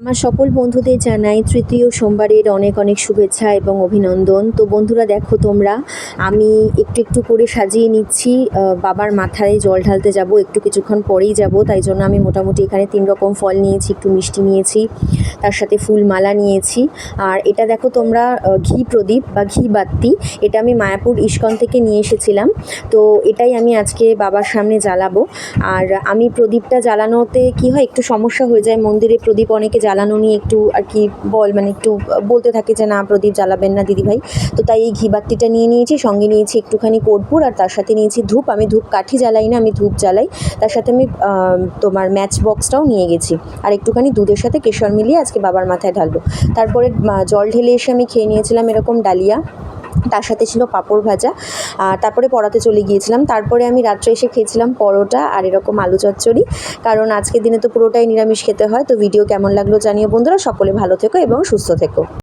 আমার সকল বন্ধুদের জানাই তৃতীয় সোমবারের অনেক অনেক শুভেচ্ছা এবং অভিনন্দন। তো বন্ধুরা দেখো তোমরা, আমি একটু একটু করে সাজিয়ে নিচ্ছি। বাবার মাথায় জল ঢালতে যাব, একটু কিছুক্ষণ পরেই যাব, তাই জন্য আমি মোটামুটি এখানে তিন রকম ফল নিয়েছি, একটু মিষ্টি নিয়েছি, তার সাথে ফুল মালা নিয়েছি। আর এটা দেখো তোমরা ঘি প্রদীপ বা ঘি বাত্তি এটা আমি মায়াপুর ইস্কন থেকে নিয়ে এসেছিলাম। তো এটাই আমি আজকে বাবার সামনে জ্বালাবো। আর আমি প্রদীপটা জ্বালানোতে কি হয়, একটু সমস্যা হয়ে যায়, মন্দিরে প্রদীপ অনেকে জ্বালানো নিয়ে একটু আর কি বল মানে একটু বলতে থাকে যে না, প্রদীপ জ্বালাবেন না দিদিভাই তো তাই এই ঘি বাতিটা নিয়ে নিয়েছি, সঙ্গে নিয়েছি একটুখানি কর্পূর আর তার সাথে নিয়েছি ধূপ। আমি ধূপ কাঠি জ্বালাই না, আমি ধূপ জ্বালাই। তার সাথে আমি তোমার ম্যাচ বক্সটাও নিয়ে গেছি। আর একটুখানি দুধের সাথে কেশর মিলিয়ে আজকে বাবার মাথায় ঢালবো। তারপরে জল ঢেলে এসে আমি খেয়ে নিয়েছিলাম এরকম ডালিয়া। তার সাথে ছিল পাঁপড় ভাজা। তারপরে পড়াতে চলে গিয়েছিলাম। তারপরে আমি রাত্রে এসে খেয়েছিলাম পরোটা আর এরকম আলু চচ্চড়ি। কারণ আজকের দিনে তো পুরোটাই নিরামিষ খেতে হয়। তো ভিডিও কেমন লাগল জানিও বন্ধুরা। সকলে ভালো থেকো এবং সুস্থ থেকো।